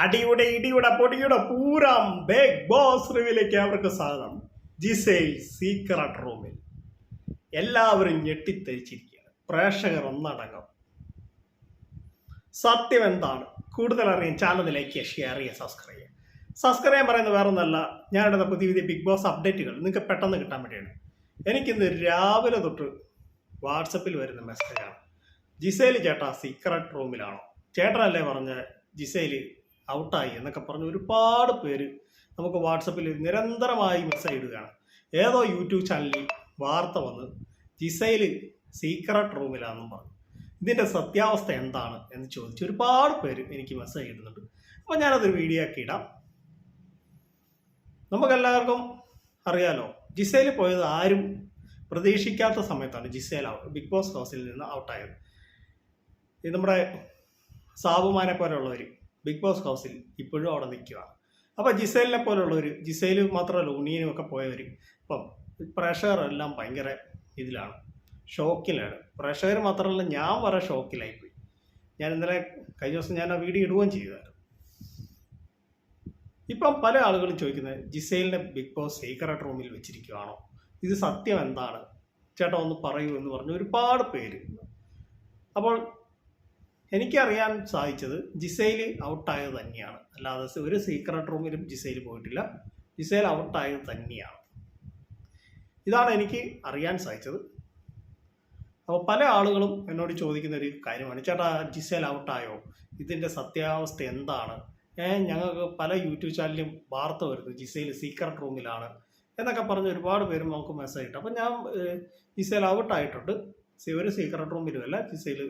അടിയുടെ ഇടിയുടെ പൊടിയുടെ പൂരം ബിഗ് ബോസ് റിവിലേക്ക് അവർക്ക് സ്വാഗതം. ജിസൈൽ സീക്രട്ട് റൂമിൽ എല്ലാവരും ഞെട്ടിത്തരിച്ചിരിക്കുകയാണ് പ്രേക്ഷകർ ഒന്നടങ്കം. സത്യം എന്താണ്? കൂടുതൽ അറിയാൻ ചാനലിലേക്ക് ഷെയർ ചെയ്യുക സബ്സ്ക്രൈബ് ചെയ്യുക. സബ്സ്ക്രൈബ് ചെയ്യാൻ പറയുന്നത് വേറെ ഒന്നല്ല ഞാനിടുന്ന പുതിയ പുതിയ ബിഗ് ബോസ് അപ്ഡേറ്റുകൾ നിങ്ങൾക്ക് പെട്ടെന്ന് കിട്ടാൻ വേണ്ടിയാണ്. എനിക്കിന്ന് രാവിലെ തൊട്ട് വാട്സപ്പിൽ വരുന്ന മെസ്സേജാണ് ജിസേൽ ചേട്ടാ സീക്രട്ട് റൂമിലാണോ ചേട്ടനല്ലേ പറഞ്ഞ ജിസേൽ ഔട്ടായി എന്നൊക്കെ പറഞ്ഞ് ഒരുപാട് പേര് നമുക്ക് വാട്സപ്പിൽ നിരന്തരമായി മെസ്സേജ് ഇടുകയാണ്. ഏതോ യൂട്യൂബ് ചാനലിൽ വാർത്ത വന്ന് ജിസൈൽ സീക്രട്ട് റൂമിലാണെന്നും പറഞ്ഞു. ഇതിന്റെ സത്യാവസ്ഥ എന്താണ്? എന്ന് ചോദിച്ച് ഒരുപാട് പേര് എനിക്ക് മെസ്സേജ് ഇടുന്നുണ്ട്. അപ്പോൾ ഞാനതൊരു വീഡിയോ ആക്കി ഇടാം. നമുക്കെല്ലാവർക്കും അറിയാലോ ജിസയിൽ പോയത് ആരും പ്രതീക്ഷിക്കാത്ത സമയത്താണ് ജിസേൽ ബിഗ് ബോസ് ഹൗസിൽ നിന്ന് ഔട്ടായത്. ഇത് നമ്മുടെ സാബുമാനെ പോലുള്ളവർ ബിഗ് ബോസ് ഹൗസിൽ ഇപ്പോഴും അവിടെ നിൽക്കുകയാണ്. അപ്പോൾ ജിസൈലിനെ പോലുള്ളവർ ജിസൈൽ മാത്രമല്ല ഉണ്ണിയനും ഒക്കെ പോയവർ ഇപ്പം പ്രഷറെല്ലാം ഭയങ്കര ഇതിലാണ് ഷോക്കിലാണ്. പ്രഷർ മാത്രമല്ല ഞാൻ വരെ ഷോക്കിലായിപ്പോയി. ഞാൻ ഇന്നലെ കഴിഞ്ഞ ദിവസം ഞാൻ ആ വീഡിയോ ഇടുകയും ചെയ്തായിരുന്നു. ഇപ്പം പല ആളുകളും ചോദിക്കുന്നത് ജിസൈലിനെ ബിഗ് ബോസ് സീക്രട്ട് റൂമിൽ വെച്ചിരിക്കുകയാണോ? ഇത് സത്യം എന്താണ്? ചേട്ടാ ഒന്ന് പറയൂ എന്ന് പറഞ്ഞ് ഒരുപാട് പേര്. അപ്പോൾ എനിക്കറിയാൻ സാധിച്ചത് ജിസൈൽ ഔട്ടായത് തന്നെയാണ്. അല്ലാതെ ഒരു സീക്രട്ട് റൂമിലും ജിസൈൽ പോയിട്ടില്ല. ജിസൈൽ ഔട്ടായത് തന്നെയാണ്. ഇതാണ് എനിക്ക് അറിയാൻ സാധിച്ചത്. അപ്പോൾ പല ആളുകളും എന്നോട് ചോദിക്കുന്ന ഒരു കാര്യമാണ് ചേട്ടാ ജിസേൽ ഔട്ടായോ? ഇതിന്റെ സത്യാവസ്ഥ എന്താണ്? ഞങ്ങൾക്ക് പല യൂട്യൂബ് ചാനലിലും വാർത്ത വരുന്നു ജിസേൽ സീക്രട്ട് റൂമിലാണ് എന്നൊക്കെ പറഞ്ഞ് ഒരുപാട് പേര് നമുക്ക് മെസ്സേജ് ഇട്ടു. അപ്പം ഞാൻ ജിസേൽ ഔട്ടായിട്ടുണ്ട്. ഒരു സീക്രട്ട് റൂമിലുമല്ല ഏഹ്,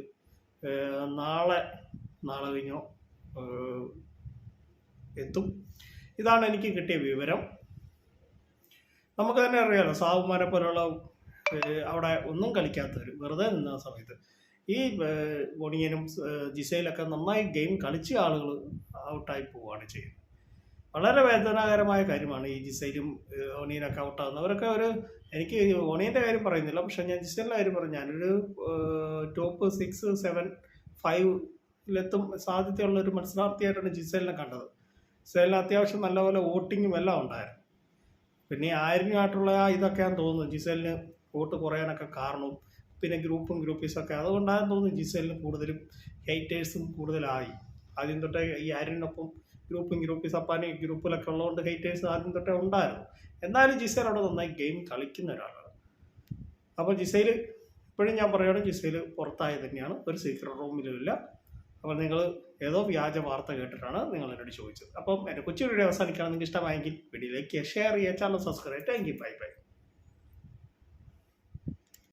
നാളെ നാളെ കഴിഞ്ഞോ എത്തും. ഇതാണ് എനിക്ക് കിട്ടിയ വിവരം. നമുക്ക് തന്നെ അറിയാലോ സാവുമാരെ പോലുള്ള അവിടെ ഒന്നും കളിക്കാത്തവർ വെറുതെ നിന്ന സമയത്ത്. ഈ ഏഹ് ജിസയിലൊക്കെ നന്നായി ഗെയിം കളിച്ച ആളുകൾ ഔട്ടായി പോവുകയാണ് ചെയ്യുന്നത്. വളരെ വേദനാകരമായ കാര്യമാണ് ഈ ജിസയിലും ഓണിയനൊക്കെ ഔട്ടാകുന്നവരൊക്കെ ഒരു എനിക്ക് ഒണിയന്റെ കാര്യം പറയുന്നില്ല പക്ഷെ ഞാൻ ജിസൈലിന്റെ കാര്യം പറഞ്ഞു. ഞാനൊരു ടോപ്പ് സിക്സ് സെവൻ ഫൈവിലെത്തും സാധ്യതയുള്ള ഒരു മത്സരാർത്ഥിയായിട്ടാണ് ജിസൈലിനെ കണ്ടത്. ജിസൈലിന് അത്യാവശ്യം നല്ലപോലെ വോട്ടിങ്ങും എല്ലാം ഉണ്ടായിരുന്നു. പിന്നെ ഈ ഇതൊക്കെയാണെന്ന് തോന്നുന്നു ജിസലിന് വോട്ട് കുറയാനൊക്കെ കാരണവും പിന്നെ ഗ്രൂപ്പും ഗ്രൂപ്പീസൊക്കെ. അതുകൊണ്ടാണെന്ന് തോന്നുന്നു ജിസലിന് കൂടുതലും ഹെയ്റ്റേഴ്സും കൂടുതലായി. ആദ്യം തൊട്ടേ ഈ ആര്യനൊപ്പം ഗ്രൂപ്പും ഗ്രൂപ്പ് സപ്പാനി ഗ്രൂപ്പിലൊക്കെ ഉള്ളതുകൊണ്ട് ഹെയ്റ്റേഴ്സ് ആദ്യം തൊട്ടേ ഉണ്ടായിരുന്നു. എന്നാലും ജിസേൽ അവിടെ നന്നായി ഗെയിം കളിക്കുന്ന ഒരാളാണ്. അപ്പോൾ ജിസയിൽ ഇപ്പോഴും ഞാൻ പറയുകയാണ് ജിസയിൽ പുറത്തായത് തന്നെയാണ്. ഒരു സീക്രട്ട് റൂമിലുമില്ല അപ്പോൾ നിങ്ങൾ ഏതോ വ്യാജ വാർത്ത കേട്ടിട്ടാണ് നിങ്ങൾ എന്നോട് ചോദിച്ചത്. അപ്പം എന്റെ കൊച്ചു വീഡിയോ അവസാനിക്കുകയാണ് നിങ്ങൾക്ക് ഇഷ്ടമായെങ്കിൽ വീഡിയോ ലൈക്ക് ഷെയർ ചെയ്യുക channel subscribe thank you bye bye